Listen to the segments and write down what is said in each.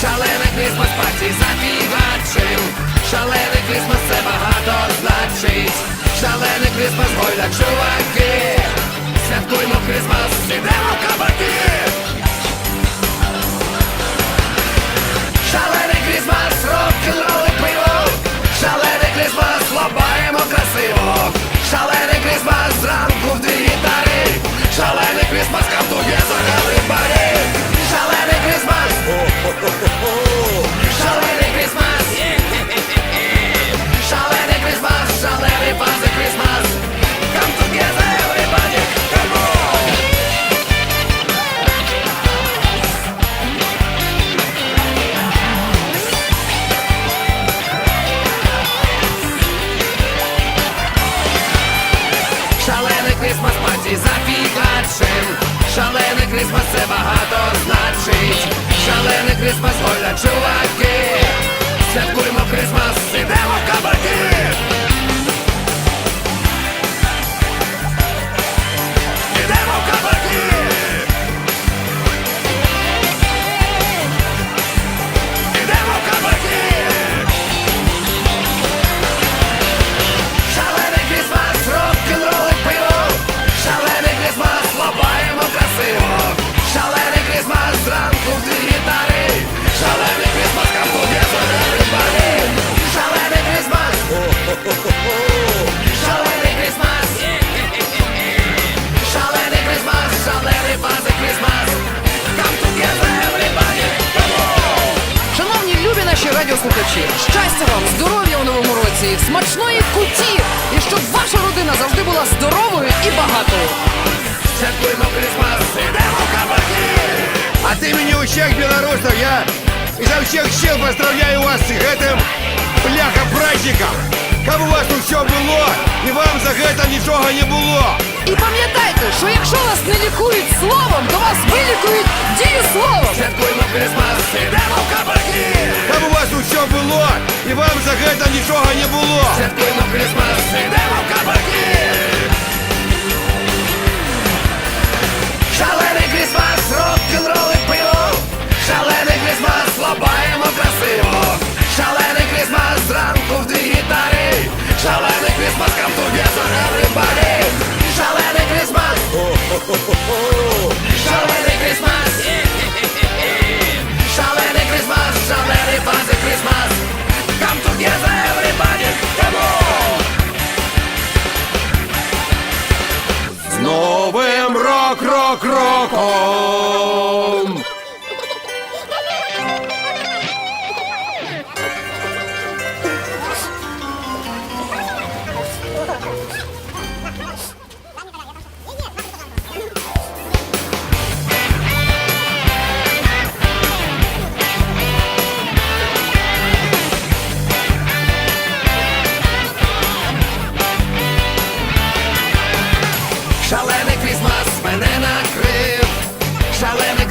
Шалений крісмас партій запігачив, шалений крісмас це багато значить, шалений крісмас гойда чуваки, святкуймо крісмас, ідемо кабаки! радіослухачі, щастя вам, здоров'я у новому році, смачної куті, і щоб ваша родина завжди була здоровою і багатою. Святкуємо Крисмас, ідемо в кабаки От имени у всех белорусов я изо всех сил поздравляю вас с этим бляха праздником. Как у вас тут все было, і вам за это нічого не було. І пам'ятайте, що якщо вас не лікують словом, то вас вилікують дієсловом. Святкуємо Крисмас, ідемо в кабаки. Как у вас тут все було, і вам за это нічого не було. Святкуємо Крисмас, ідемо в кабаки. Шалений Крисмас, рок-н-рол і пиво Шалений Крисмас, лобаємо красиво. Шалений Крисмас, зранку в дві гітари. Шалений Крисмас, come together, everybody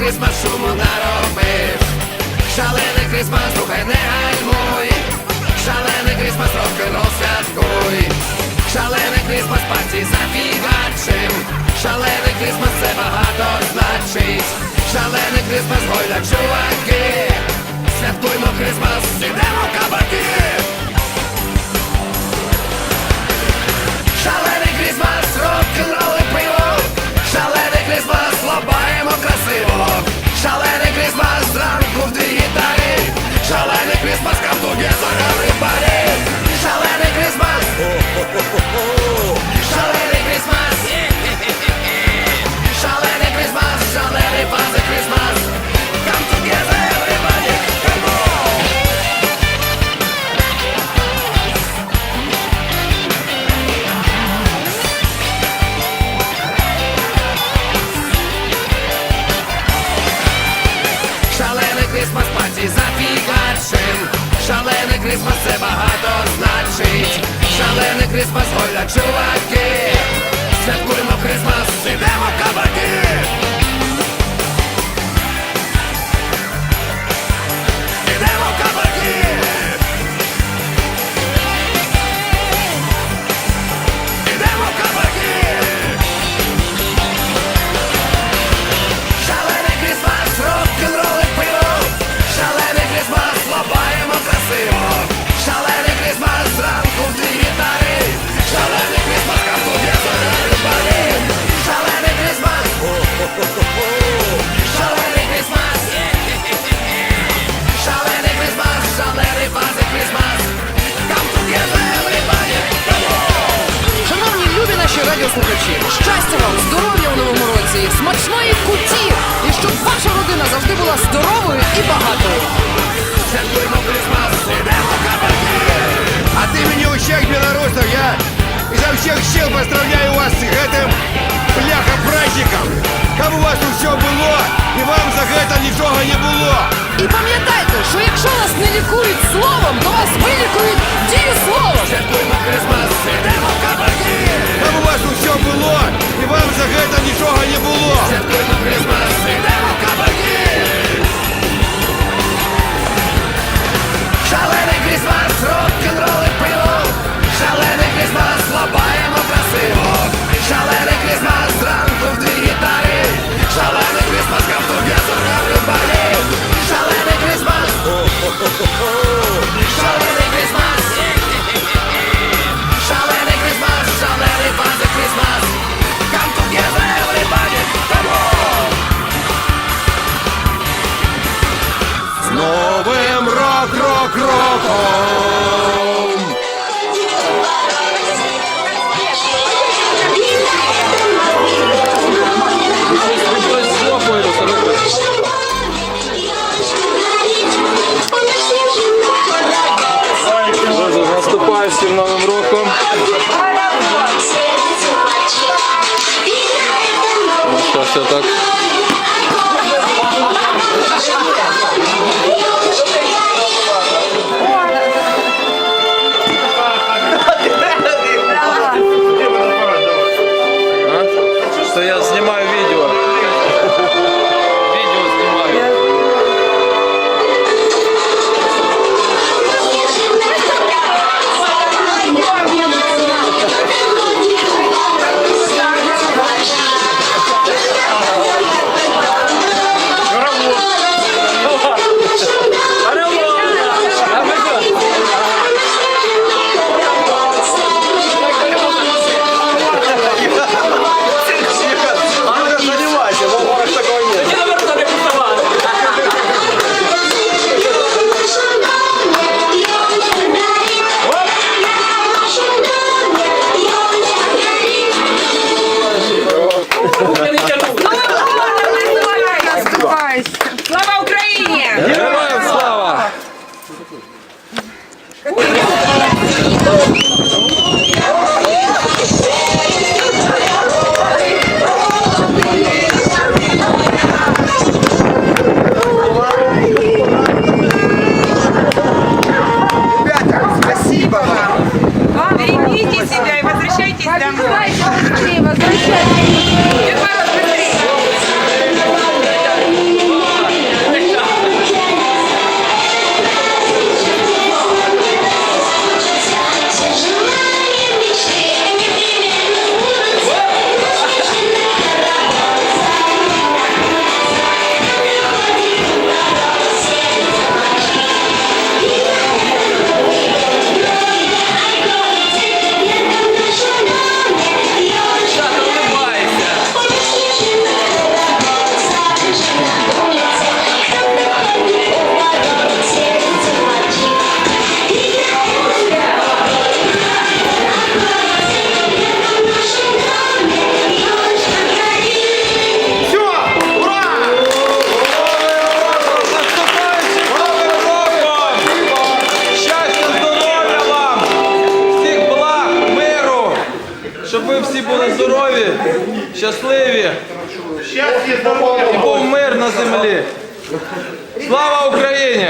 Крісмас шуму наробив, шалений Крісмас, слухай, не гальмуй, шалений Крісмас, рок-н-рол святкуй, шалений Крісмас, паті зафігачим, шалений Крісмас, це багато значить, шалений Крісмас, гойда, чуваки, святкуймо Крісмас, ідемо кабаки. радіослухачі! Щастя вам, здоров'я у новому році, смачної куті! І щоб ваша родина завжди була здоровою і багатою! Святкуємо Крисмас, ідемо в кабаки От имени у всех белорусов я изо всех сил поздравляю вас с этим бляха праздником. Как у вас тут все было, и вам за это ничего не было. І пам'ятайте, що якщо вас не лікують словом, то вас вилікують дієсловом! Святкуємо Крисмас, ідемо в кабаки Как у вас тут все было, и вам за это ничего не было. Возвращайтесь домой. возвращайтесь быстрее! Ви всі були здорові, щасливі! І був мир на землі! Слава Україні!